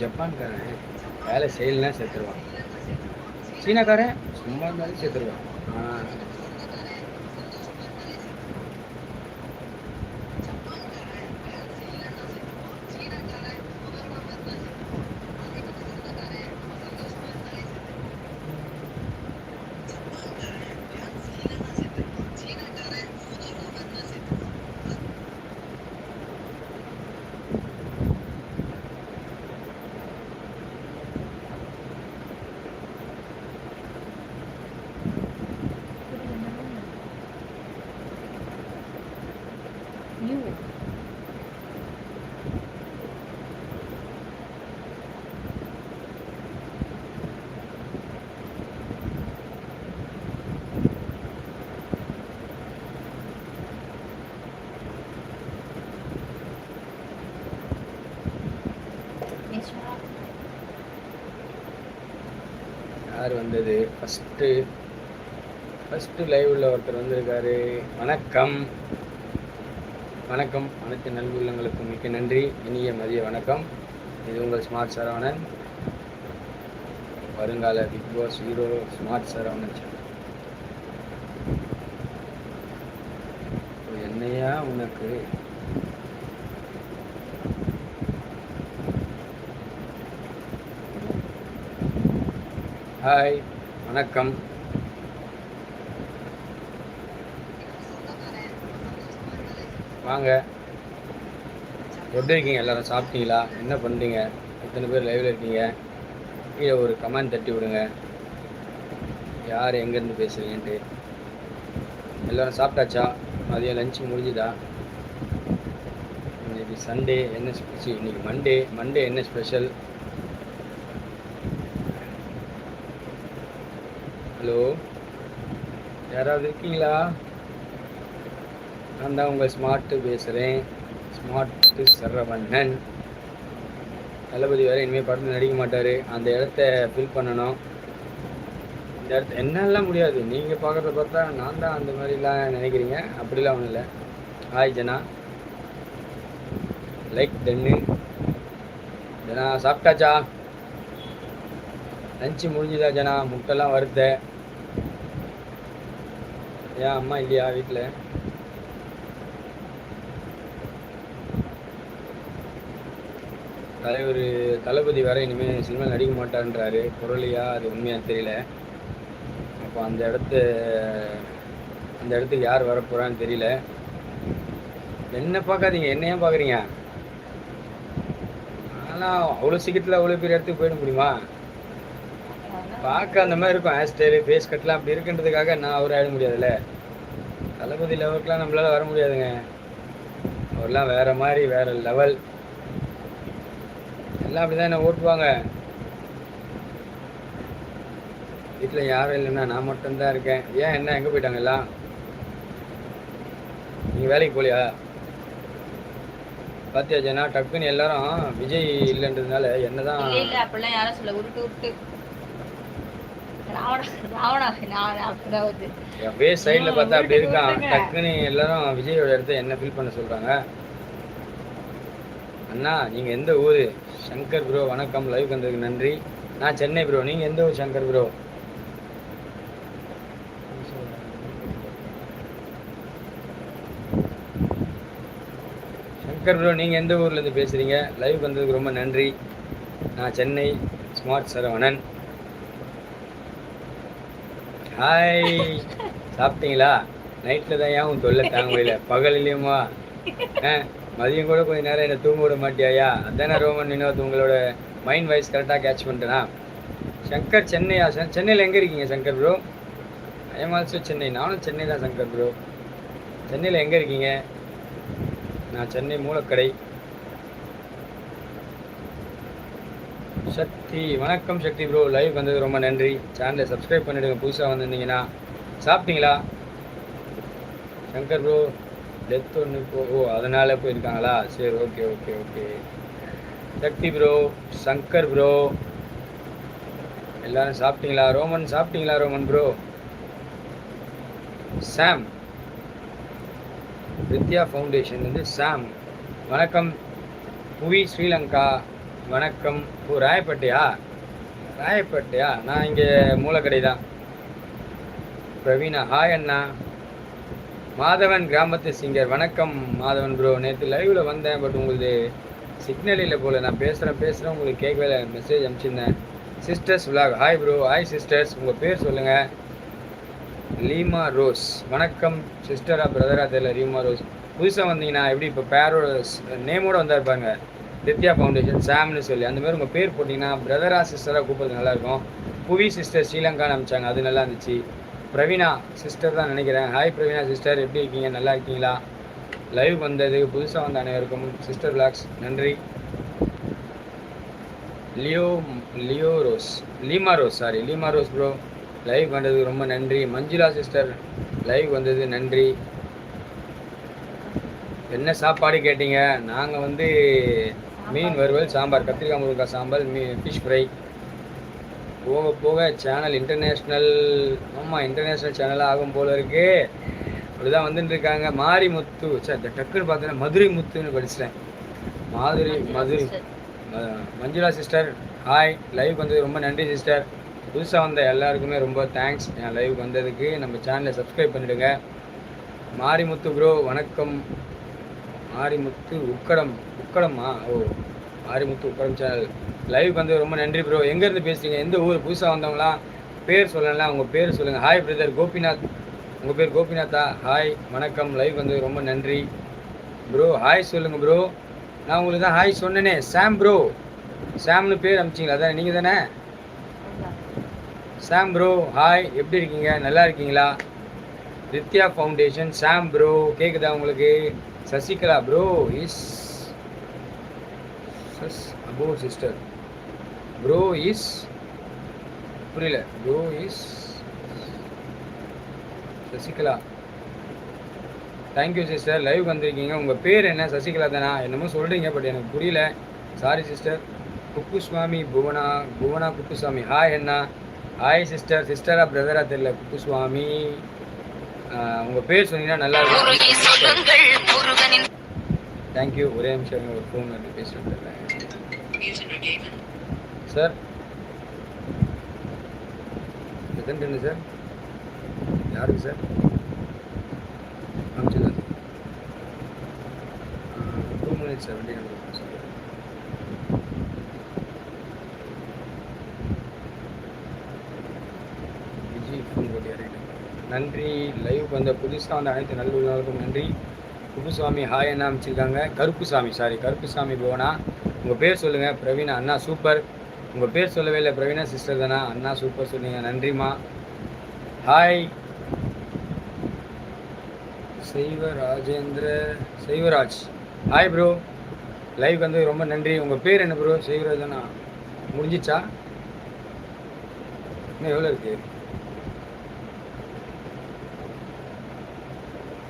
ஜப்பான்காரன் வேலை செய்யலைன்னா செத்துருவான். சீனாக்காரன் சும்மா இருந்தாலும் செத்துருவான். ஆனால் You. Ishma. யார் வந்தது ஃபஸ்ட்டு ஃபஸ்ட்டு லைவில் ஒருத்தர் வந்திருக்காரு. வணக்கம். வணக்கம். அனைத்து நல்வுள்ளங்களுக்கும் மிக்க நன்றி. இனிய மதிய வணக்கம். இது உங்கள் ஸ்மார்ட் சரவணன் வருங்கால big boss hero smart Saravanan channel. என்னையா உனக்கு? ஹாய் வணக்கம். வாங்க. எப்படி இருக்கீங்க? எல்லாரும் சாப்பிட்டீங்களா? என்ன பண்ணுறீங்க எத்தனை பேர் லைவில் இருக்கீங்க? கீழே ஒரு கமெண்ட் தட்டி விடுங்க. யார் எங்கேருந்து பேசுகிறீங்கன்ட்டு எல்லோரும் சாப்பிட்டாச்சா? மதியம் லஞ்சு முடிஞ்சுதா? இன்றைக்கி சண்டே என்ன ஸ்பெஷல் இன்னைக்கு மண்டே மண்டே என்ன ஸ்பெஷல் ஹலோ? யாராவது இருக்கீங்களா? நான் தான் உங்கள் ஸ்மார்ட்டு பேசுகிறேன் ஸ்மார்ட்டு சரவண்ணன் தளபதி வேறு இனிமேல் படத்தில் நடிக்க மாட்டார். அந்த இடத்த ஃபில் பண்ணணும். இந்த இடத்த என்னெல்லாம் முடியாது. நீங்கள் பார்க்குறத பார்த்தா நான் தான் அந்த மாதிரிலாம் நினைக்கிறீங்க. அப்படிலாம் ஒன்றும் இல்லை. ஹாய் ஜனா. லைக் டென்னு ஜனா சாப்பிட்டாச்சா? லஞ்சு முடிஞ்சுதா ஜனா? முட்டைலாம் வறுத்த ஏன் அம்மா இல்லையா வீட்டில் தலைவர் தளபதி வேற இனிமேல் சினிமா நடிக்க மாட்டான்றாரு குரலியா அது உண்மையாக தெரியல. அப்போ அந்த இடத்த அந்த இடத்துக்கு யார் வர தெரியல. என்ன பார்க்காதீங்க. என்ன ஏன் பார்க்குறீங்க? ஆனால் அவ்வளோ சீக்கிரத்தில் அவ்வளோ பெரிய இடத்துக்கு போயிட முடியுமா? பார்க்க அந்த மாதிரி இருக்கும். ஹேர் ஸ்டைலு ஃபேஸ் கட்லாம் அப்படி இருக்குன்றதுக்காக நான் அவர் ஆயிட முடியாதுல்ல? தளபதி லெவலுக்குலாம் நம்மளால வர முடியாதுங்க. அவர்லாம் வேற மாதிரி வேற லெவல் எல்லாம் அப்படிதான் என்ன ஓட்டுவாங்க. வீட்டில் யாரும் இல்லைன்னா நான் மட்டும்தான் இருக்கேன். ஏன் என்ன? எங்கே போயிட்டாங்க எல்லாம்? நீங்கள் வேலைக்கு போகலையா பாத்தியா ஜனா? டக்குன்னு எல்லாரும் விஜய் இல்லைன்றதுனால என்னதான் அப்படிலாம் யாரும் சொல்ல உருட்டு உருட்டு. ஃபேஸ் சைடில் பார்த்தா அப்படி இருக்கான். டக்குன்னு எல்லாரும் விஜயோட இடத்த என்ன ஃபில் பண்ண சொல்கிறாங்க அண்ணா நீங்கள் எந்த ஊர்? சங்கர் ப்ரோ வணக்கம். லைவ் வந்ததுக்கு நன்றி. நான் சென்னை ப்ரோ நீங்கள் எந்த ஊர் சங்கர் ப்ரோ சங்கர் ப்ரோ நீங்கள் எந்த ஊர்லேருந்து பேசுகிறீங்க லைவ் வந்ததுக்கு ரொம்ப நன்றி. நான் சென்னை ஸ்மார்ட் சரவணன். ஹாய் சாப்பிட்டீங்களா? நைட்டில் தான் ஏன் உன் தொல்லை தாங்க முடியல? பகலிலையுமா? ஆ மதியம் கூட கொஞ்ச நேரம் என்னை தூங்க விட மாட்டியாயா? அதானே ரோமன் வினோத் உங்களோட மைண்ட் வாய்ஸ் கரெக்டாக கேட்ச் பண்ணிட்டேனா? சங்கர் சென்னையா? சார் சென்னையில் எங்கே இருக்கீங்க Shankar bro I'm also Chennai. நானும் சென்னை தான் சங்கர் ப்ரோ சென்னையில் எங்கே இருக்கீங்க? நான் சென்னை மூலக்கடை. சக்தி. வணக்கம் சக்தி ப்ரோ லைவ் வந்தது ரொம்ப நன்றி. சேனலை சப்ஸ்கிரைப் பண்ணிவிடுங்க புதுசாக வந்திருந்தீங்கன்னா. சாப்பிட்டீங்களா? சங்கர் ப்ரோ டெத் ஒன்று போ ஓ அதனால் போயிருக்காங்களா? சரி okay okay okay Shakti bro Shankar bro எல்லாரும் சாப்பிட்டீங்களா? ரோமன் சாப்பிட்டீங்களா Roman bro Sam. Vidya foundation வந்து சாம். வணக்கம். புவி ஸ்ரீலங்கா. வணக்கம். ஓ ராயப்பேட்டையா? ராயப்பேட்டையா? நான் இங்கே மூலக்கடை தான். பிரவீனா ஹாய் அண்ணா. மாதவன் கிராமத்து சிங்கர். வணக்கம் மாதவன் ப்ரோ நேற்று லைவில் வந்தேன் பட் உங்களுக்கு சிக்னல் இல்லை போல். நான் பேசுகிறேன் பேசுகிறேன் உங்களுக்கு கேட்கவே இல்லை. Message அனுப்பிச்சிருந்தேன். Sisters vlog hi bro hi sisters உங்கள் பேர் சொல்லுங்கள் லீமா ரோஸ். வணக்கம் சிஸ்டரா பிரதரா தெரியல லீமா ரோஸ். புதுசாக வந்தீங்கன்னா எப்படி இப்போ பேரோட நேமோட வந்தா இருப்பாங்க நித்யா ஃபவுண்டேஷன் சாம்னு சொல்லி அந்த மாதிரி உங்கள் பேர் போட்டிங்கன்னா பிரதரா சிஸ்டராக கூப்பிட்றது நல்லாயிருக்கும். புவி சிஸ்டர் ஸ்ரீலங்கான்னு அனுப்பிச்சாங்க அது நல்லா இருந்துச்சு. பிரவீனா சிஸ்டர் தான் நினைக்கிறேன். ஹாய் பிரவீனா சிஸ்டர் எப்படி இருக்கீங்க? நல்லா இருக்கீங்களா? லைவ் வந்தது புதுசாக வந்த அனைவருக்கும் சிஸ்டர் பிளாக்ஸ் நன்றி. Leo Leo Rose Leema Rose sorry Leema Rose bro live வந்ததுக்கு ரொம்ப நன்றி. மஞ்சுளா சிஸ்டர் லைவ் வந்தது நன்றி. என்ன சாப்பாடு கேட்டீங்க? நாங்கள் வந்து மீன் வறுவல் சாம்பார் கத்திரிக்காய் முருங்காய் சாம்பார் மீ ஃபிஷ் ஃப்ரை போக போக சேனல் இன்டர்நேஷ்னல் ஆமாம் இன்டர்நேஷ்னல் சேனலாக ஆகும் போல இருக்கு. அப்படிதான் வந்துட்டு இருக்காங்க. மாரிமுத்து சார் இந்த டக்குன்னு பார்த்தீங்கன்னா மதுரை முத்துன்னு படிச்சிட்டேன். Madurai Madurai Manjula sister hi live வந்தது ரொம்ப நன்றி சிஸ்டர் புதுசாக வந்த எல்லாருக்குமே ரொம்ப தேங்க்ஸ் என் லைவ் வந்ததுக்கு. நம்ம சேனலை சப்ஸ்கிரைப் பண்ணிடுங்க. மாரிமுத்து ப்ரோ வணக்கம். ஆரிமுத்து உக்கடம் உக்கடம்மா? ஓ ஆரிமுத்து உக்கடம் சேனல். லைவ் வந்து ரொம்ப நன்றி ப்ரோ எங்கேருந்து பேசுறீங்க? எந்த ஊர்? புதுசாக வந்தவங்களாம் பேர் சொல்லலாம் உங்கள் பேர் சொல்லுங்கள் ஹாய் பிரதர் கோபிநாத். உங்கள் பேர் கோபிநாத்தா? ஹாய் வணக்கம். லைவ் வந்து ரொம்ப நன்றி. ப்ரோ ஹாய் சொல்லுங்கள் ப்ரோ நான் உங்களுக்கு தான் ஹாய் சொன்னேனே. சாம் ப்ரோ சாம்னு பேர் அமிச்சிங்களா? அதான்? நீங்கள் தானே? சாம் ப்ரோ ஹாய் எப்படி இருக்கீங்க? நல்லா இருக்கீங்களா? நித்யா ஃபவுண்டேஷன் சாம் ப்ரோ கேட்குதா உங்களுக்கு? சசிகலா ப்ரோ இஸ் சஸ் அபோ சிஸ்டர் ப்ரோ இஸ் புரியல. Bro is Sasikala. Thank you sister live வந்திருக்கீங்க. உங்கள் பேர் என்ன? சசிகலா தானா? என்னமோ சொல்கிறீங்க பட் எனக்கு புரியல. Sorry sister Kuppuswamy Bhuvana Bhuvana Kuppuswamy hi என்ன ஹாய் சிஸ்டர் சிஸ்டரா பிரதரா தெரியல. குப்புஸ்வாமி உங்கள் பேர் சொன்னீங்கன்னா நல்லா இருக்கும். தேங்க்யூ ஒரே நிமிஷம் ஒரு ஃபோன் வந்து பேசிட்டு சார் எத்தனை டென்னு சார் யாருக்கு சார் அனுப்பிச்சிடலாம் டூ மினிட்ஸ் சார் வண்டி நம்பர் சார் விஜய் ஃபோன் போட்டு இறங்கிட்டேன் நன்றி. லைவ் வந்த புதுசாக வந்த அனைத்து நல்லுள்ளவர்களுக்கும் நன்றி. குப்புசாமி ஹாய் அண்ணா அமைச்சிருக்காங்க. கருப்புசாமி சாரி கருப்புசாமி போனா உங்கள் பேர் சொல்லுங்கள் பிரவீனா அண்ணா சூப்பர் உங்கள் பேர் சொல்லவே இல்லை பிரவீனா சிஸ்டர் தானா? அண்ணா சூப்பர் சொன்னீங்க நன்றிம்மா. Hi Saiva Rajendra Saivaraj hi bro live வந்து ரொம்ப நன்றி. உங்கள் பேர் என்ன ப்ரோ செய்வராஜனா முடிஞ்சிச்சா? இன்னும் எவ்வளோ இருக்குது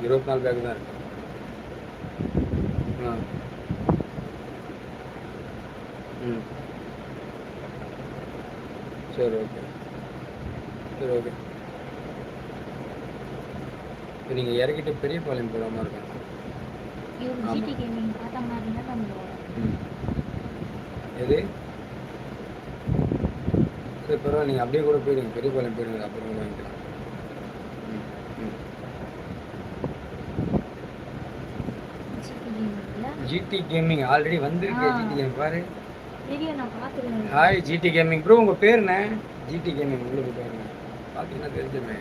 இருபத்தி நாலு பேக் தான் இருக்கு. ஆ. ம். சரி ஓகே. சரி ஓகே. இப்போ நீங்கள் இறக்கிட்டு பெரிய பாளையம் போகிற மாதிரி இருக்கும். எது? சரி பரவாயில்ல. நீங்கள் அப்படியே கூட போயிடுங்க. பெரிய பாளையம் போயிடுங்க. அப்புறம் வாங்கிக்கலாம் ம் ம் ஜிடி கேமிங்ல ஜிடி கேமிங் ஆல்ரெடி வந்திருக்கு. ஜிடி கேமிங் பாரு. ஹாய் ஜிடி கேமிங் ப்ரோ உங்கள் பேர் என்ன? ஜிடி கேமிங் போய் பாருங்க பார்த்தீங்கன்னா தெரிஞ்சுமே.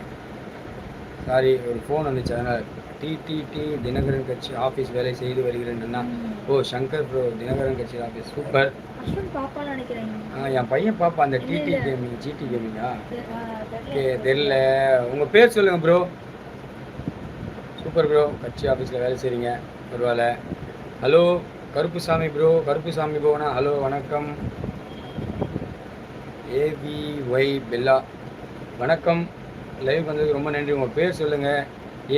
சாரி ஒரு ஃபோன் வந்துச்சு. அதனால் டிடிடி தினகரன் கட்சி ஆஃபீஸ் வேலை செய்து வருகிறேன்னா ஓ சங்கர் ப்ரோ தினகரன் கட்சி ஆஃபீஸ் சூப்பர் என் பையன் பாப்பா அந்த டிடி. கேமிங் ஜிடி கேமிங்கா ஓகே தெரியல. தெரில உங்கள் பேர் சொல்லுங்கள் ப்ரோ சூப்பர் ப்ரோ கட்சி ஆஃபீஸில் வேலை செய்கிறீங்க பரவாயில்ல. ஹலோ கருப்புசாமி ப்ரோ கருப்புசாமி போனா ஹலோ வணக்கம். ஏவிஒய் பெல்லா வணக்கம். லைவ் வந்ததுக்கு ரொம்ப நன்றி. உங்கள் பேர் சொல்லுங்கள்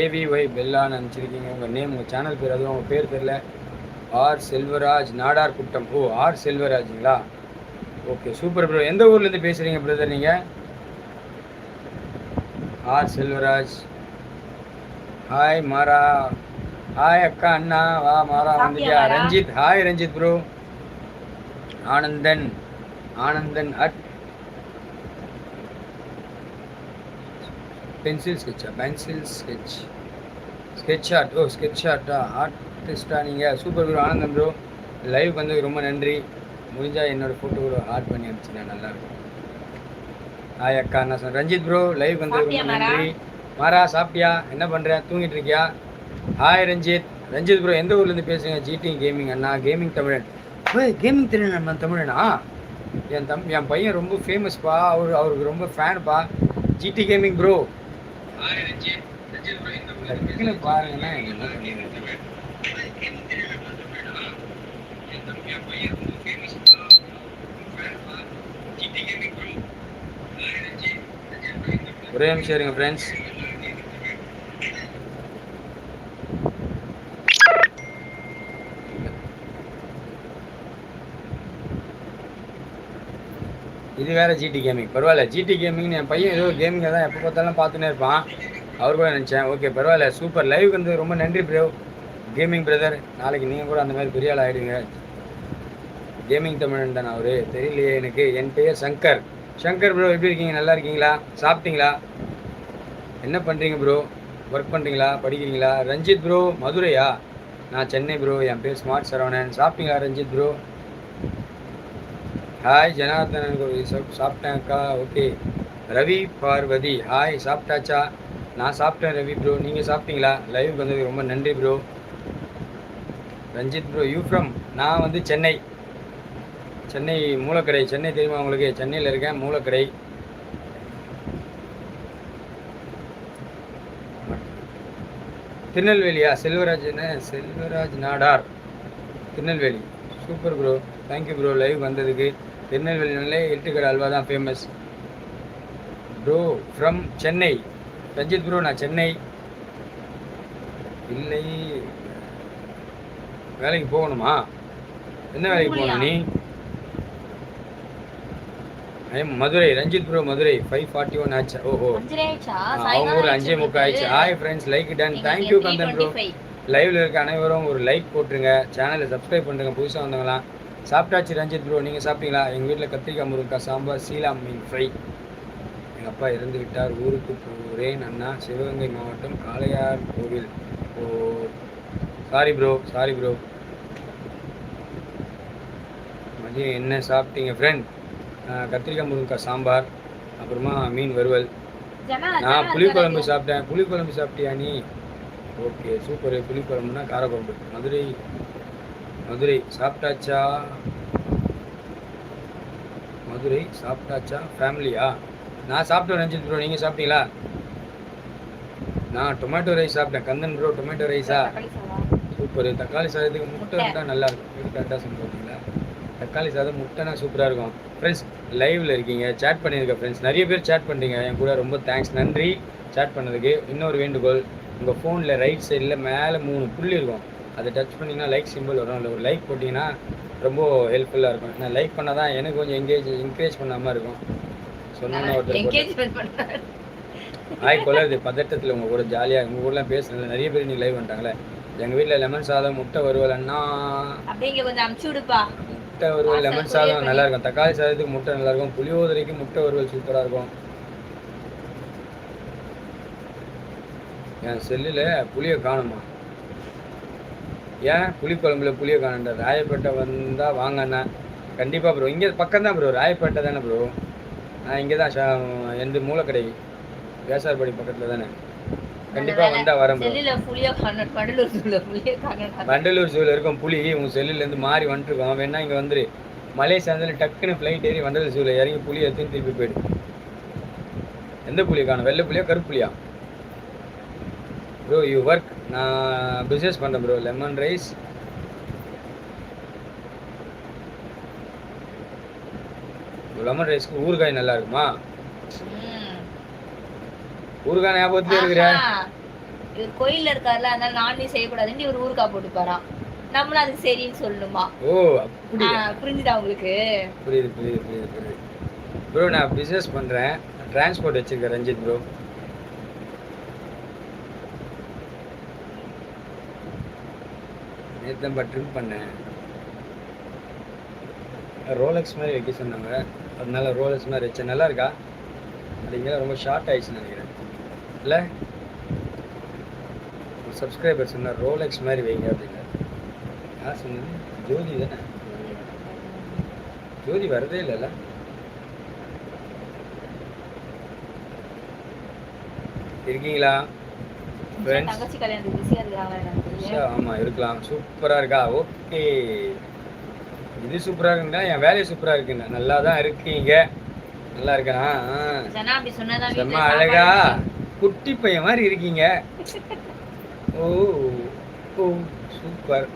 ஏவிஒய் பெல்லான்னு நினச்சிருக்கீங்க. உங்கள் நேம் உங்கள் சேனல் பேர் அதுவும் உங்கள் பேர் தெரில ஆர் செல்வராஜ் நாடார் குட்டம். ஓ ஆர் செல்வராஜுங்களா? ஓகே சூப்பர் ப்ரோ எந்த ஊர்லேருந்து பேசுகிறீங்க பிரதர் நீங்கள் R Selvaraj. Hi Mara hi அக்கா அண்ணா வா மாரா வந்துட்டியா? Ranjith hi Ranjith bro. Anandan Anandan at pencil ஸ்கெட்சா pencil sketch sketch art O sketch ஆர்ட்டா ஆர்டிஸ்டா நீங்கள் super bro Anandam bro. Live வந்து ரொம்ப நன்றி. முடிஞ்சால் என்னோட ஃபோட்டோ கூட ஆட் பண்ணி அனுப்பிச்சுனா நல்லா இருக்கும். ஹாய் அக்கா நான் சொன்னேன் ரஞ்சித் ப்ரோ லைவ் வந்து ரொம்ப மாறா? நன்றி. மாறா சாப்பிட்டியா? என்ன பண்ணுற தூங்கிட்டு இருக்கியா? ஹாய் ரஞ்சித் ரஞ்சித் ப்ரோ எந்த ஊர்லேருந்து பேசுங்க ஜிடி கேமிங் அண்ணா கேமிங் தமிழன். ஓய் கேமிங் தமிழன் அண்ணா தமிழனா? என் தம் என் பையன் ரொம்ப ஃபேமஸ்ப்பா அவர் அவருக்கு ரொம்ப ஃபேனுப்பா ஜிடி கேமிங் ப்ரோ பாருங்கன்னா? ஒரே நிமிஷம் இருங்க ஃப்ரெண்ட்ஸ் இது வேற ஜிடி கேமிங் பரவாயில்ல ஜிடி கேமிங்னு என் பையன் ஏதோ கேமிங்கை தான் எப்போ பார்த்தாலும் பார்த்துனே இருப்பான். அவர் கூட நினச்சேன். ஓகே பரவாயில்ல சூப்பர் லைவுக்கு வந்து ரொம்ப நன்றி ப்ரோ கேமிங் பிரதர் நாளைக்கு நீங்கள் கூட அந்த மாதிரி பெரிய ஆள் ஆகிடுங்க கேமிங் தமிழன் தானே அவரு. தெரியலையே எனக்கு. என் பெயர் சங்கர். சங்கர் ப்ரோ எப்படி இருக்கீங்க? நல்லா இருக்கீங்களா? சாப்பிட்டீங்களா? என்ன பண்ணுறீங்க ப்ரோ ஒர்க் பண்ணுறீங்களா படிக்கிறீங்களா? ரஞ்சித் ப்ரோ மதுரையா? நான் சென்னை ப்ரோ என் பேர் ஸ்மார்ட் சரவணன். சாப்பிட்டீங்களா ரஞ்சித் ப்ரோ ஹாய் ஜனார்தனன் கோவி சாப்- சாப்பிட்டேன்க்கா ஓகே. ரவி பார்வதி ஹாய் சாப்பிட்டாச்சா? நான் சாப்பிட்டேன் ரவி ப்ரோ நீங்கள் சாப்பிட்டீங்களா? லைவ் வந்ததுக்கு ரொம்ப நன்றி bro Ranjith bro you from நான் வந்து சென்னை. சென்னை மூலக்கடை. சென்னை தெரியுமா உங்களுக்கு? சென்னையில் இருக்கேன் மூலக்கடை. திருநெல்வேலியா? செல்வராஜ் என்ன? Selvaraj Nadar. Tirunelveli. Super bro thank you bro live வந்ததுக்கு. திருநெல்வேலினாலே எட்டுக்கடை அல்வா தான் famous bro from Chennai. Ranjith bro நான் சென்னை. இல்லை. வேலைக்கு போகணுமா? என்ன வேலைக்கு போகணும் நீ? Madurai Ranjith bro Madurai. Five forty one ஆச்சு? ஓஹோ. அவங்க ஊர் அஞ்சே முக்கா ஆயிடுச்சு. Hi friends like ton thank you Kandhan bro லைவ்ல இருக்க அனைவரும் ஒரு லைக் போட்டுருங்க. சேனலை சப்ஸ்கிரைப் பண்ணுங்க புதுசாக வந்தவங்களாம் சாப்பிட்டாச்சு ரஞ்சித் ப்ரோ நீங்கள் சாப்பிட்டீங்களா? எங்கள் வீட்டில் கத்திரிக்காய் முருங்கக்காய் சாம்பார் சீலா மீன் ஃப்ரை எங்கள் அப்பா இறந்து விட்டார் ஊருக்கு போகிறேன் அண்ணா. சிவகங்கை மாவட்டம் Kalaiyar Kovil. Oh sorry bro sorry bro மதியம் என்ன சாப்பிட்டீங்க ஃப்ரெண்ட் கத்திரிக்காய் முருங்கக்காய் சாம்பார் அப்புறமா மீன் வறுவல். நான் புளிக்குழம்பு சாப்பிட்டேன். புளிக்குழம்பு சாப்பிட்டியா நீ? Okay super. புளிக்குழம்புனா காரக்குழம்பு. மதுரை மதுரை சாப்பிட்டாச்சா? மதுரை சாப்பிட்டாச்சா? ஃபேமிலியா நான் சாப்பிட்டேன் ரஞ்சித் ப்ரோ நீங்கள் சாப்பிட்டீங்களா? நான் டொமேட்டோ ரைஸ் சாப்பிட்டேன். கந்தன் ப்ரோ டொமேட்டோ ரைஸா சூப்பர். தக்காளி சாதத்துக்கு முட்டை இருந்தால் நல்லா இருக்கும். கரெக்டாக தக்காளி சாதம் முட்டைனா சூப்பராக இருக்கும். ஃப்ரெண்ட்ஸ் லைவில் இருக்கீங்க. சேட் பண்ணியிருக்க ஃப்ரெண்ட்ஸ் நிறைய பேர் சேட் பண்ணுறீங்க என் கூட ரொம்ப தேங்க்ஸ் நன்றி. சேட் பண்ணதுக்கு இன்னொரு வேண்டுகோள். உங்கள் ஃபோனில் ரைட் சைடில் மேலே மூணு புள்ளி இருக்கும். அதை டச் பண்ணிங்கன்னா லைக் சிம்பிள் வரும். இல்லை ஒரு லைக் போட்டிங்கன்னா ரொம்ப ஹெல்ப்ஃபுல்லாக இருக்கும். நான் லைக் பண்ணால் தான் எனக்கு கொஞ்சம் எங்கேஜ் என்கரேஜ் பண்ணாமல் இருக்கும். சொன்னோன்னு ஒருத்தர் ஆய் கொள்ளாது பதட்டத்தில் உங்கள் கூட ஜாலியாக உங்கள் கூடலாம் பேசுனது நிறைய பேர் நீ லைவ் வந்துட்டாங்களே. எங்கள் வீட்டில் லெமன் சாதம் முட்டை விடுப்பா. முட்டை வறுவல் லெமன் சாதம். நல்லா இருக்கும் தக்காளி சாதத்துக்கு முட்டை நல்லா இருக்கும் புளியோதரைக்கு முட்டை வறுவல் சூப்பராக இருக்கும். என் செல்லில் புளியை காணுமா ஏன்? புளிக்குழம்புல புளியை காணுன்ற ராயப்பேட்டை வந்தால் வாங்கண்ணா. கண்டிப்பாக ப்ரோ இங்கே பக்கம் தான் ப்ரோ ராயப்பேட்டை தானே ப்ரோ நான் இங்கே தான் ஷா- எந்த மூலக்கடை? வேசார்படி பக்கத்தில் தானே. கண்டிப்பாக வந்தால் வரேன் புளிய புளிய வண்டலூர் ஜூவில் இருக்கும் புலி உங்கள் செல்லுலேருந்து மாறி வந்துருக்கோம். வேணா இங்கே வந்துரு. மலை சார்ந்தில் டக்குன்னு ஃப்ளைட் ஏறி வண்டலூர் ஜூவில் இறங்கி புலி எடுத்துன்னு திருப்பி போயிடு. எந்த புலியை காணும்? வெள்ளை புலியா கருப்பு புலியா ப்ரோ யூ ஒர்க் நான் பிஸ்னஸ் பண்ணுறேன் ப்ரோ லெமன் ரைஸ் லெமன் ரைஸ்க்கு ஊறுகாய் நல்லா இருக்குமா? ஊறுகாய் ஞாபகத்துல இருக்கிற. இவர் கோயில்ல இருக்காருல அதனால நான்வெஜ் செய்யக்கூடாதுன்னு இவர் ஊருக்கா போட்டுப்பாராம். நம்மளும் அது சரின்னு சொல்லணுமா? ஓ புரிஞ்சுதா உங்களுக்கு? புரியுது புரியுது புரியுது புரியுது. ப்ரோ நான் பிஸ்னஸ் பண்ணுறேன் டிரான்ஸ்போர்ட் வச்சுருக்கேன் ரஞ்சித் ப்ரோ நேற்று ட்ரிம் பண்ணேன். ரோலெக்ஸ் மாதிரி வைக்க சொன்னாங்க. அதனால ரோலெக்ஸ் மாதிரி வச்சேன். நல்லா இருக்கா? அப்படிங்கிற ரொம்ப ஷார்ட் ஆயிடுச்சுன்னு நினைக்கிறேன். இல்லை? சப்ஸ்கிரைபர் சொன்னார் ரோலெக்ஸ் மாதிரி வைங்க அப்படின்னு யார் சொன்னது? ஜோதி தானே? ஜோதி வரதே இல்லைல்ல இருக்கீங்களா? தங்கச்சி கல்யாணத்துக்கு பிஸியா இருக்காங்களா எனக்கு உஷா, தெரியல. ஆமா இருக்கலாம். சூப்பரா இருக்கா? ஓகே. இது சூப்பரா இருக்குன்னா என் வேலையை சூப்பரா இருக்குண்ணா நல்லா தான் இருக்கீங்க நல்லா இருக்கா செம்ம அழகா. குட்டி பையன் மாதிரி இருக்கீங்க. Oh oh super.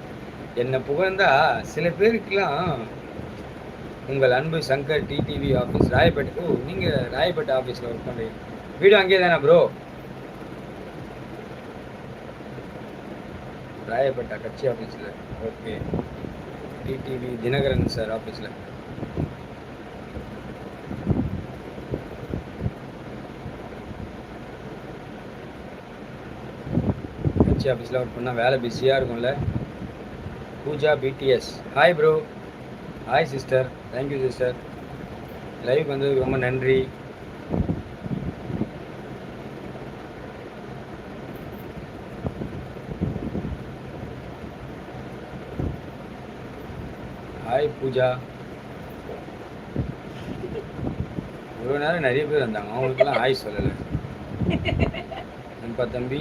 என்னை புகழ்ந்தா சில பேருக்குலாம் உங்கள் அன்பு சங்கர் டிடிவி ஆஃபீஸ் ராயப்பேட்டை. ஓ நீங்கள் ராயப்பேட்டை ஆஃபீஸில் ஒர்க் பண்ணுறீங்க வீடு அங்கேயே தானே ப்ரோ ராயப்பேட்டா கட்சி ஆஃபீஸில் ஓகே. டிடிவி தினகரன் சார் ஆஃபீஸில் கட்சி ஆஃபீஸில் ஒர்க் பண்ணால் வேலை பிஸியாக இருக்கும்ல. Pooja BTS hi bro hi sister thank you sister live வந்ததுக்கு ரொம்ப நன்றி. ஹாய் பூஜா. இவ்வளோ நேரம் நிறைய பேர் வந்தாங்க அவங்களுக்குலாம் ஹாய் சொல்லலை. நண்பா தம்பி.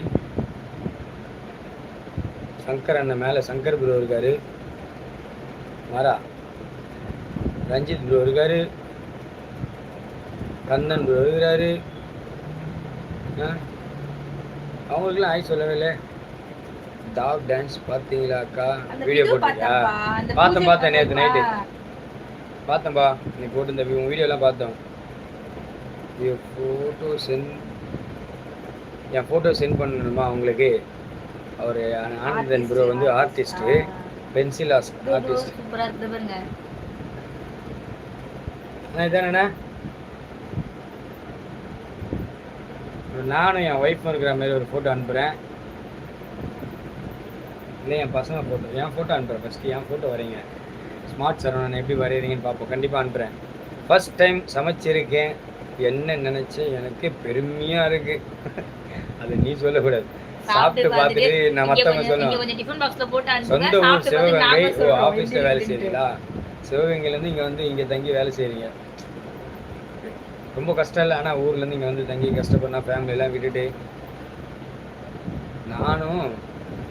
சங்கர் அண்ணன் மேலே சங்கர் ப்ரோ இருக்காரு. மாறா. ரஞ்சித் ப்ரோ இருக்காரு. கந்தன் ப்ரோ இருக்கிறாரு. அவங்களுக்குலாம் ஹாய் சொல்லவே இல்லை. டாக் டான்ஸ் பார்த்தீங்களாக்கா வீடியோ பார்த்தேன்ப்பா, அந்த பார்த்தேன், பார்த்தேன், நேத்து பண்ணப்பா. பார்த்தேன்பா நீ போட்டிருந்த உங்கள் வீடியோலாம் பார்த்தோம். ஃபோட்டோ சென்ட் என் ஃபோட்டோ சென்ட் பண்ணணுமா உங்களுக்கு? அவர் ஆனந்தன் ப்ரோ வந்து ஆர்டிஸ்ட்டு. பென்சில் ஆர்டிஸ்ட் இதானண்ணா நானும் என் ஒய்ஃபும் இருக்கிற மாதிரி ஒரு ஃபோட்டோ அனுப்புகிறேன் இல்லை என் பசங்க ஃபோட்டோ என் ஃபோட்டோ அனுப்புகிறேன் ஃபஸ்ட்டு என் ஃபோட்டோ வரீங்க ஸ்மார்ட் சரவணன் எப்படி வரைகிறீங்கன்னு பார்ப்போம். கண்டிப்பாக அனுப்புகிறேன் ஃபர்ஸ்ட் டைம் சமைச்சிருக்கேன். என்ன நினச்சேன் எனக்கு பெருமையாக இருக்குது அது நீ சொல்லக்கூடாது. சாப்பிட்டு பார்த்துட்டு நான் மற்றவங்க சொல்லுவேன். சொந்த ஊர் சிவகங்கை ஓ. ஆஃபீஸில் வேலை. செய்கிறீங்களா சிவகங்கையிலேருந்து இங்கே வந்து இங்கே தங்கி வேலை செய்கிறீங்க ரொம்ப கஷ்டம் இல்லை. ஆனால் ஊர்லேருந்து இங்கே வந்து தங்கி கஷ்டப்படனா ஃபேமிலியெல்லாம் விட்டுட்டு நானும்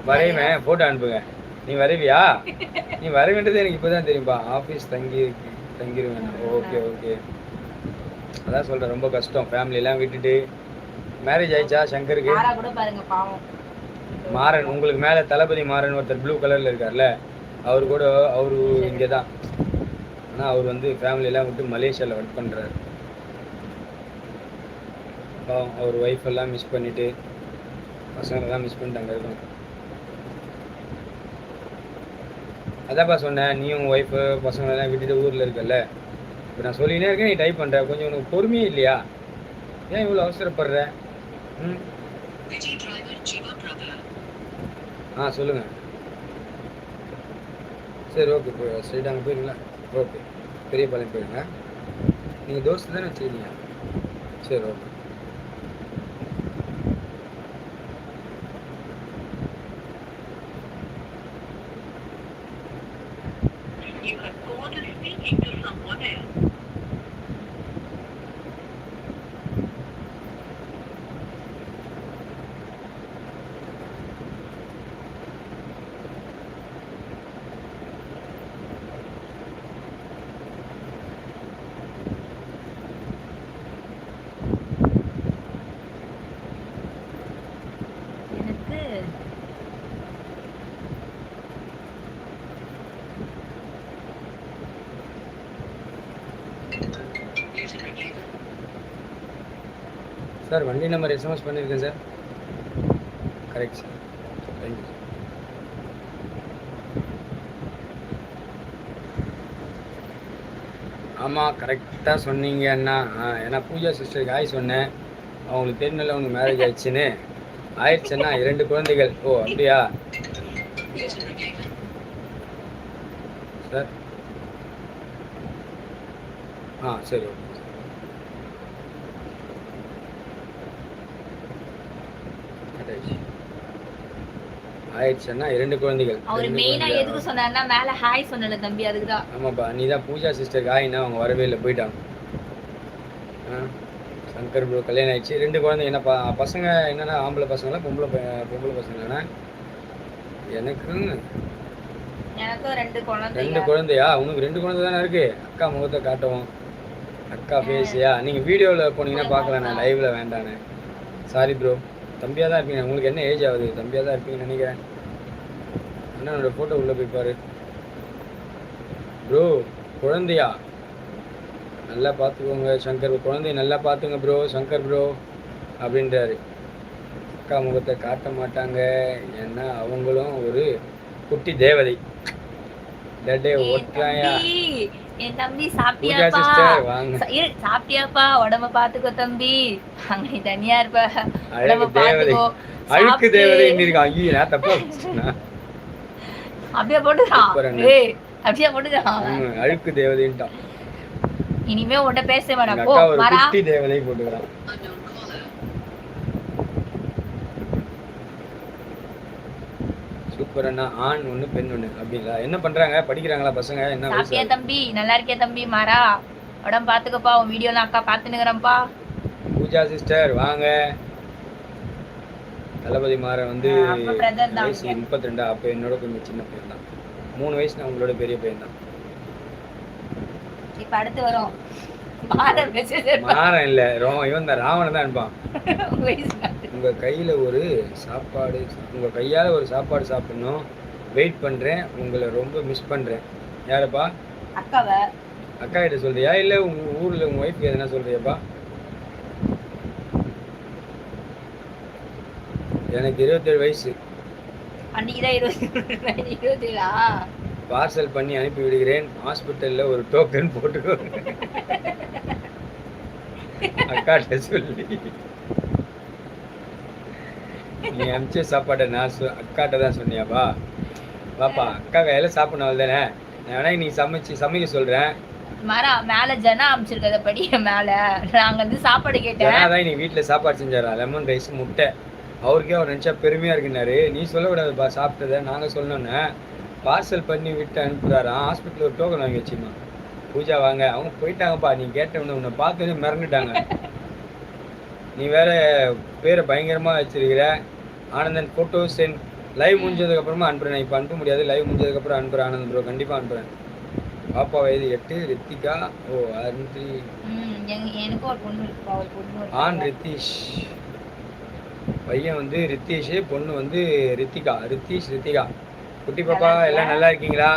வரைவேன் ஃபோட்டோ அனுப்புங்க. நீ வரைவியா? நீ வரைவேன்றது எனக்கு இப்போ தான் தெரியும்பா. ஆஃபீஸ் தங்கி தங்கிடுவேன் ஓகே ஓகே. அதான் சொல்கிறேன் ரொம்ப கஷ்டம். ஃபேமிலியெல்லாம் விட்டுட்டு மேரேஜ் ஆயிடுச்சா சங்கருக்கு? மாறன் உங்களுக்கு மேலே தளபதி மாறன் ஒருத்தர் ப்ளூ கலரில் இருக்கார்ல அவர் கூட அவரு இங்கே தான் ஆனால் அவர் வந்து ஃபேமிலியெல்லாம் விட்டு மலேசியாவில் ஒர்க் பண்ணுறாரு அவர் ஒய்ஃப் எல்லாம் மிஸ் பண்ணிட்டு பசங்களெல்லாம் மிஸ் பண்ணிட்டு அங்கே இருக்கணும் அதான்ப்பா சொன்னேன் நீ உங்கள் ஒய்ஃபு பசங்களெல்லாம் விட்டுட்டு ஊரில் இருக்கல இப்போ நான் சொல்லினே இருக்கேன் நீ டைப் பண்ணுற கொஞ்சம் உனக்கு பொறுமையே இல்லையா? ஏன் இவ்வளோ அவசரப்படுற? ம்? ஆ சொல்லுங்கள் சரி ஓகே போய் ஸ்ட்ரைட் அங்கே போயிருங்களா? ஓகே பெரிய பாளையம் போயிருங்க. நீங்கள் தோசை தானே வச்சுருக்கீங்க சரி okay You have called speaking to someone else. Sir வண்டி நம்பர் எஸ்எம்எஸ் பண்ணியிருக்கேன் sir. Correct sir. Thank you sir ஆமாம் கரெக்டாக சொன்னீங்க அண்ணா. ஆ ஏன்னா பூஜா சிஸ்டருக்கு ஆய் சொன்னேன். அவங்களுக்கு தெரியல உனக்கு மேரேஜ் ஆயிடுச்சுன்னு. ஆயிடுச்சுன்னா இரண்டு குழந்தைகள். ஓ அப்படியா? சார். ஆ சரி ஓகே Cut ஆயிடுச்சு. ஆயிடுச்சுன்னா இரண்டு குழந்தைகள் அவர் ரெண்டு மெயினா. எதுக்கு சொன்னாருன்னா மேல ஹாய் சொன்னல தம்பி அதுக்குதான் ஆமாப்பா நீ தான் பூஜா சிஸ்டருக்கு ஆயினா அவங்க வரவே இல்லை போயிட்டாங்க. சங்கர் ப்ரோ கல்யாணம் ஆயிடுச்சு. ரெண்டு குழந்தைங்க என்ன பசங்க என்னன்னா ஆம்பளை பசங்களா பொம்பளை பொம்பளை எனக்கு எனக்கும் ரெண்டு ரெண்டு குழந்தைங்க குழந்தையா? உனக்கு ரெண்டு குழந்தை தானே இருக்கு. அக்கா முகத்தை காட்டவும். அக்கா ஃபேஸியா நீங்கள் வீடியோவில் போனீங்கன்னா பார்க்கலாம் நான் லைவில் வேண்டானே சாரி ப்ரோ தம்பியாக தான் இருப்பீங்க. உங்களுக்கு என்ன ஏஜ் ஆகுது? தம்பியாக தான் இருப்பீங்கன்னு நினைக்கிறேன். அண்ணனோட ஃபோட்டோ உள்ளே போய் பாரு. ப்ரோ குழந்தையா? நல்லா பார்த்துக்கோங்க சங்கர். குழந்தைய நல்லா பார்த்துங்க ப்ரோ சங்கர் ப்ரோ அப்படின்றாரு. அக்கா முகத்தை காட்ட மாட்டாங்க. ஏன்னா அவங்களும் ஒரு குட்டி தேவதை. டே தம்பி, என் தம்பி சாப்பிட்டியாப்பா சாப்பிட்டியாப்பா? உடம்ப பாத்துக்கோ தம்பி. அங்க தனியா இருப்ப. உடம்ப பாத்துக்கோ அழுக்கு. தேவதை இருக்கான் ஐயோ நான் தப்பா? அப்படியே போட்டுறான். ஏய் அப்படியே போட்டுறான் அழுக்கு தேவதைன்ட்டான். இனிமே உன்கிட்ட பேச வேணாம். போ வரா தேவதை போட்டுக்கிறான் அண்ணா ஆண் ஒண்ணு பெண் ஒண்ணு அப்படிங்களா? என்ன பண்றாங்க? படிக்கிறாங்களா பசங்க? என்ன சாப்பிட்டியா தம்பி? நல்லா இருக்கியா தம்பி? மாறா. உடம்பு பாத்துக்கப்பா உன் வீடியோலாம் அக்கா பாத்துனுக்குறேன்ப்பா பூஜா சிஸ்டர் வாங்க. தளபதி மாற வந்து வயசு முப்பத்தி ரெண்டா அப்ப என்னோட கொஞ்சம் சின்ன பையன் தான். மூணு வயசு நான் உங்களோட பெரிய பையன் தான். இப்ப அடுத்து வரும். மாறன் இல்ல இவன் தான் ராவணன் தான் அனுப்பான் உங்க கையில ஒரு சாப்பாடு உங்க கையால ஒரு சாப்பாடு சாப்பிடணும். வெயிட் பண்றேன் உங்களை ரொம்ப மிஸ் பண்றேன். யாரப்பா? அக்காவை. அக்கா கிட்ட சொல்றியா? இல்ல உங்க ஊர்ல உங்க ஒய்ஃப்க்கு எதனா சொல்றியாப்பா? எனக்கு இருபத்தேழு வயசு. அன்னைக்குதான் இருபத்தி இருபத்தி ஏழா பார்சல் பண்ணி அனுப்பி விடுகிறேன் ஹாஸ்பிட்டல்ல ஒரு டோக்கன் போட்டுக்கோ அக்காட்ட சொல்லி. நீ அமிச்ச சாப்பாட்டை நான் சொ அக்காட்ட தான் சொன்னியாப்பா. வாப்பா அக்கா கையில சாப்பிடணும் தானே நான் வேணா நீ சமைச்சு சமைக்க சொல்றேன். மாறா மேல ஜனா அமைச்சிருக்கத படி மேல. நாங்க வந்து சாப்பாடு கேட்டேன். ஜனாதான் இன்னைக்கு வீட்டுல சாப்பாடு செஞ்சாரா? லெமன் ரைஸ் முட்டை. அவருக்கே அவர் நினைச்சா பெருமையா இருக்குனாரு நீ சொல்லக்கூடாதுப்பா சாப்பிட்டதை நாங்க சொன்னோன்னே பார்சல் பண்ணி விட்டு அனுப்புறாராம் ஹாஸ்பிட்டல் ஒரு டோக்கன் வாங்கி வச்சுமா பூஜா வாங்க. அவங்க போயிட்டாங்கப்பா. நீ கேட்டவன உன்னை பார்த்தோன்னே மிரண்டுட்டாங்க. நீ வேற பேரை பயங்கரமா வச்சிருக்கிற. ஆனந்தன் போட்டோ சென்ட் லைவ் முடிஞ்சதுக்கு அப்புறமா அனுப்புறேன். நான் இப்போ அனுப்ப முடியாது. லைவ் முடிஞ்சதுக்கு அப்புறம் அனுப்புறேன் ஆனந்த் ப்ரோ கண்டிப்பா அனுப்புறேன். பாப்பா வயது எட்டு. ரித்திகா. ஓ அருந்தி ஒரு ஆண். ரித்தீஷ். பையன் வந்து ரித்தீஷ் பொண்ணு வந்து ரித்திகா. ரித்தீஷ் ரித்திகா. குட்டி பாப்பா எல்லாம் நல்லா இருக்கீங்களா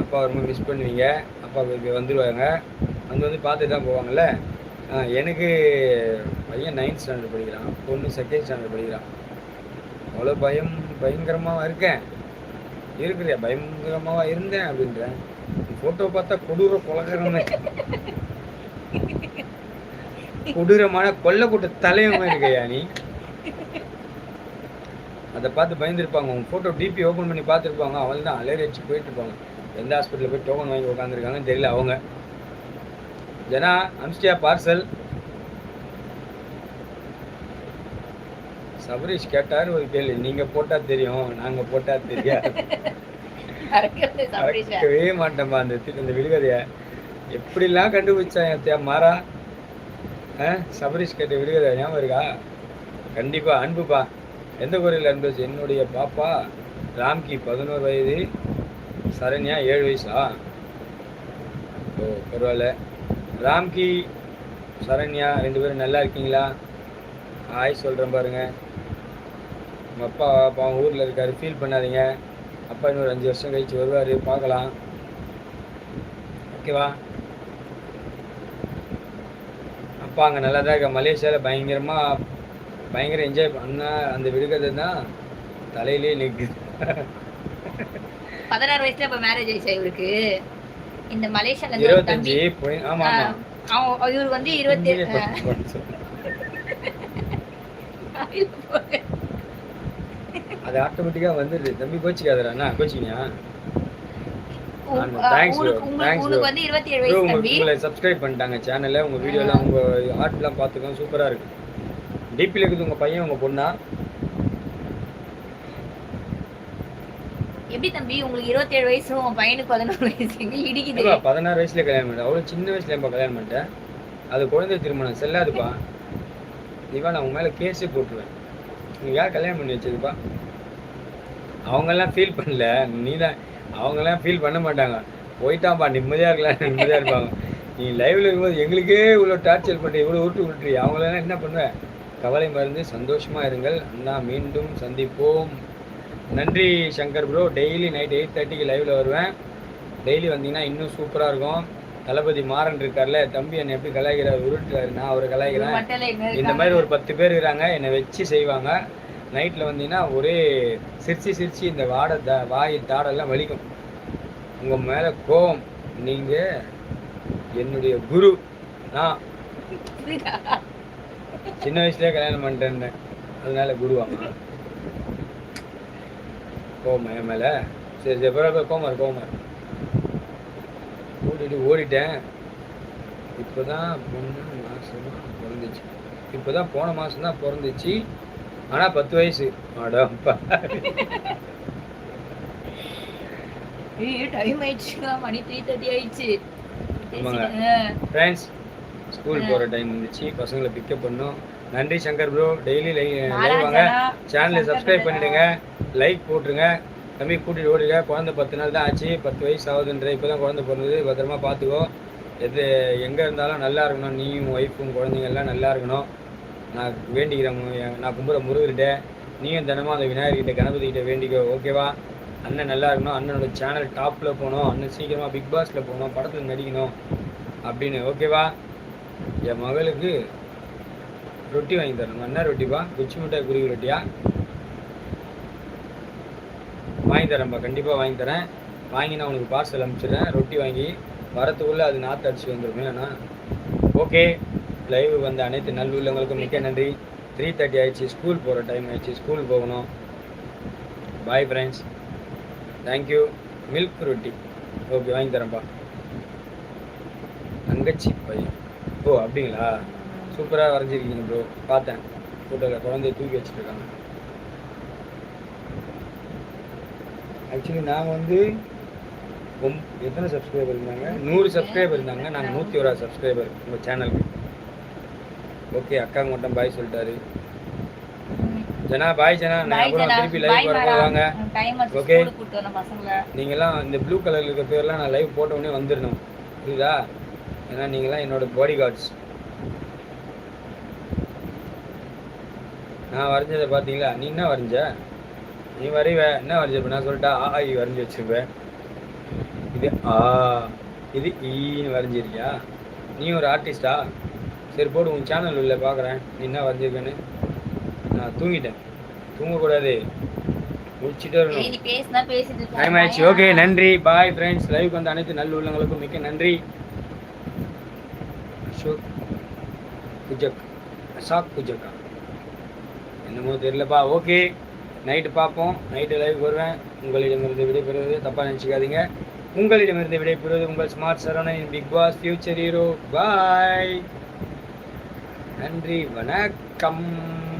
அப்பா ரொம்ப மிஸ் பண்ணுவீங்க. அப்பா இங்கே வந்துடுவாங்க வந்து வந்து பார்த்து தான் போவாங்கல்ல? எனக்கு பையன் நைன்த் ஸ்டாண்டர்ட் படிக்கிறான். பொண்ணு செகண்ட் ஸ்டாண்டர்ட் படிக்கிறான். அவ்வளோ பயம் பயங்கரமாக இருக்கேன். இருக்கிறியா பயங்கரமாக இருந்தேன் அப்படின்றேன். ஃபோட்டோ பார்த்தா கொடூர கொலகரமே கொடூரமான கொல்லக்கூட்ட தலைவன் இருக்கையா நீ? அதை பார்த்து பயந்துருப்பாங்க. உங்க ஃபோட்டோ டிபி ஓப்பன் பண்ணி பார்த்துருப்பாங்க. அவங்க தான் அலறி அடிச்சு போயிட்டு இருப்பாங்க எந்த ஹாஸ்பிட்டலில் போய் டோக்கன் வாங்கி உட்காந்துருக்காங்கன்னு தெரியல அவங்க. ஜனா அம்ஸ்டியா பார்சல் சபரீஷ் கேட்டார் ஒரு கேள்வி. நீங்க போட்டா தெரியும் நாங்க போட்டா தெரியாது. மறக்கவே மாட்டேன்பா அந்த தி- அந்த விடுகதைய எப்படிலாம் கண்டுபிடிச்சான் என் தே- மாறா? ஆ? சபரீஷ் கேட்ட விடுகதை ஞாபகம் இருக்கா? கண்டிப்பா அன்புப்பா. எந்த கோரில் அன்பு? என்னுடைய பாப்பா ராம்கி பதினோரு வயது சரண்யா ஏழு வயசா? ஓ பரவாயில்ல. ராம்கி சரண்யா ரெண்டு பேரும் நல்லா இருக்கீங்களா? ஆய் சொல்கிறேன் பாருங்க. உங்கள் அப்பா பாவம் ஊரில் இருக்காரு. ஃபீல் பண்ணாதீங்க. அப்பா இன்னொரு அஞ்சு வருஷம் கழிச்சு வருவார். பார்க்கலாம். ஓகேவா அப்பா அங்கே நல்லா தான் இருக்கா மலேசியாவில் பயங்கரமாக பயங்கர என்ஜாய் பண்ணா அந்த விடுகதை தான் தலையிலே நிற்குது பதினாறு வயசுல இப்ப மேரேஜ் ஆயிடுச்சு இவருக்கு? இந்த மலேசியால இருந்து ஒரு தம்பி. இருபத்தஞ்சு போய் ஆமாம் ஆ, ஆமாம் அவன் இவருக்கு வந்து இருபத்தி அது ஆட்டோமேட்டிக்காக வந்துடுது தம்பி கோச்சிக்காதடா அண்ணா கோச்சிக்கியா ஆமா, உங்களை சப்ஸ்கிரைப் பண்ணிட்டாங்க சேனல்ல உங்க வீடியோலாம் உங்க ஆர்ட்லாம் பார்த்துக்கோங்க சூப்பரா இருக்கு. டிபியில் இருக்குது உங்க பையன் உங்க பொண்ணா? எப்படி தம்பி உங்களுக்கு இருபத்தி ஏழு வயசு உன் பையனுக்கு பதினொரு வயசு இடிக்குது? பதினாறு வயசுல கல்யாணம் பண்ணிட்டேன் அவ்வளோ சின்ன வயசுல ஏன்பா கல்யாணம் பண்ணிட்டேன் அது குழந்தை திருமணம் செல்லாதுப்பா. நீவா நான் உங்க மேல கேஸே போட்டுருவேன். நீ யார் கல்யாணம் பண்ணி வச்சதுப்பா? அவங்கெல்லாம் ஃபீல் பண்ணல. நீ தான் அவங்கெல்லாம் ஃபீல் பண்ண மாட்டாங்க. போயிட்டான்ப்பா நிம்மதியா இருக்கலாம் நிம்மதியா இருப்பாங்க. நீ லைவ்ல இருக்கும்போது எங்களுக்கே இவ்வளோ டார்ச்சர் பண்ணி இவ்வளோ விட்டு விட்டுறீ அவங்களெல்லாம் என்ன பண்ணுவேன் கவலை மறந்து சந்தோஷமா இருங்கள். அண்ணா மீண்டும் சந்திப்போம். நன்றி Shankar bro daily night eight தேர்ட்டிக்கு லைவ்ல வருவேன். டெய்லி வந்தீங்கன்னா இன்னும் சூப்பரா இருக்கும். தளபதி மாறன் இருக்கார்ல தம்பி என்னை எப்படி கலாய்க்கிறார் உருட்டுறாரு நான் அவரை கலாய்க்கிறேன். இந்த. மாதிரி ஒரு பத்து பேர் இருக்கிறாங்க என்னை வச்சு செய்வாங்க. நைட்டில் வந்தீங்கன்னா ஒரே சிரிச்சு சிரிச்சு இந்த வாடை த வாய் தாடெல்லாம் வலிக்கும். உங்கள் மேலே கோவம் நீங்கள் என்னுடைய குரு. நான்? சின்ன வயசுலேயே கல்யாணம் பண்ணிட்டேன் அதனால குருவாமா கோவம் என் மேலே? சரி சரி பிறகு கோமார் கோமார் கூட்டிட்டு ஓடிட்டேன். இப்போதான் பொண்ணு மாசமா பிறந்துச்சு. இப்போதான் போன மாசம் தான் பிறந்துச்சு. ஆனா பத்து வயசு. அடப்பா time ஆயிடுச்சுங்க. மணி 3:30 ஆயிடுச்சு. ஆமாங்க. ஃப்ரெண்ட்ஸ் ஸ்கூல் போகிற டைம் வந்துச்சு பசங்களை பிக்கப் பண்ணோம். நன்றி சங்கர் ப்ரோ டெய்லி லைவ் வாங்க. சேனலை சப்ஸ்கிரைப். பண்ணிடுங்க. லைக் போட்டுருங்க. தம்பி கூட்டிட்டு ஓடுங்க குழந்தை பத்து நாள் தான் ஆச்சு. பத்து வயசு ஆகுதுன்ற இப்போ தான் குழந்தை பிறந்தது. பத்திரமா பார்த்துக்கோ. எது எங்கே இருந்தாலும் நல்லா இருக்கணும். நீயும் ஒய்ஃபும் குழந்தைங்க எல்லாம் நல்லா இருக்கணும். நான் வேண்டிக்கிறேன் நான் கும்புற முருகர்கிட்ட. நீயும் தினமும் அந்த விநாயகர்கிட்ட கணபதி கிட்ட வேண்டிக்கோ ஓகேவா அண்ணன் நல்லா இருக்கணும். அண்ணனோட சேனல் டாப்பில் போகணும். அண்ணன் சீக்கிரமாக பிக் பாஸில் போகணும். படத்தில் நடிக்கணும். அப்படின்னு ஓகேவா என் மகளுக்கு ரொட்டி வாங்கி தரணும். என்ன ரொட்டிப்பா? குச்சி மிட்டாய் குருவி ரொட்டியா? வாங்கி தரேன்ப்பா. கண்டிப்பாக வாங்கி தரேன். வாங்கி நான் உனக்கு பார்சல் அனுப்பிச்சிடுறேன். ரொட்டி வாங்கி வரத்துக்குள்ளே அது நாற்று அடிச்சு வந்துருமே அண்ணா. ஓகே. லைவ் வந்த அனைத்து நல்லுள்ளவங்களுக்கும் மிக்க நன்றி. த்ரீ தேர்ட்டி ஆயிடுச்சு. ஸ்கூல் போகிற டைம் ஆயிடுச்சு. ஸ்கூல் போகணும். Bye friends thank you milk ரொட்டி. ஓகே வாங்கி தரேன்ப்பா. தங்கச்சி பையன். ஓ அப்படிங்களா? சூப்பராக வரைஞ்சிருக்கீங்க ப்ரோ பார்த்தேன். ஃபோட்டோவில் குழந்தைய தூக்கி வச்சுருக்காங்க. ஆக்சுவலி நாங்கள் வந்து ஒம் எத்தனை சப்ஸ்கிரைபர் இருந்தாங்க? நூறு சப்ஸ்கிரைபர் இருந்தாங்க. நாங்கள் நூற்றி ஒரு சப்ஸ்கிரைபர் உங்கள் சேனலுக்கு ஓகே அக்காங்க மட்டும் பாய் சொல்லிட்டாரு. ஜனா பாய் ஜனா. நான் அப்புறம். திருப்பி லைவ் மேடம். வாங்க. Time ஆச்சு. Okay. ஸ்கூலுக்கு கூட்டிட்டு வரணும் பசங்களை. நீங்களாம் இந்த ப்ளூ கலர்ல இருக்க பேர்லாம் நான் லைவ் போட்ட உடனே வந்துடணும் புரியுதா? ஏன்னா நீங்களாம் என்னோட பாடி கார்ட்ஸ் நான் வரைஞ்சதை பார்த்தீங்களா? நீ என்ன வரைஞ்ச? நீ வரைவ. என்ன வரைஞ்ச? இப்போ நான் சொல்லிட்டா ஆ இ வரைஞ்சி வச்சிருப்பேன் இது ஆ இது ஈன்னு வரைஞ்சிருக்கியா? நீ ஒரு ஆர்டிஸ்டா சரி போடு உன் சேனல் உள்ள பார்க்குறேன் நீ என்ன வரைஞ்சிருக்கேன்னு? நான் தூங்கிட்டேன். தூங்கக்கூடாது. முடிச்சுட்டே இருக்க. டைம் ஆயிடுச்சு. ஓகே நன்றி. பாய் ஃப்ரெண்ட்ஸ் லைவ் வந்த அனைத்து நல்ல உள்ளவங்களுக்கும் மிக்க நன்றி. அசோக் குஜக். அசாக் குஜக்கா. என்னமோ தெரியலப்பா. ஓகே. நைட்டு பார்ப்போம். நைட்டு லைவ் வருவேன். உங்களிடமிருந்து விடைபெறுவது தப்பாக நினச்சிக்காதீங்க. உங்களிடமிருந்து விடைபெறுவது உங்கள் smart Saravanan big boss future hero bye நன்றி. வணக்கம்.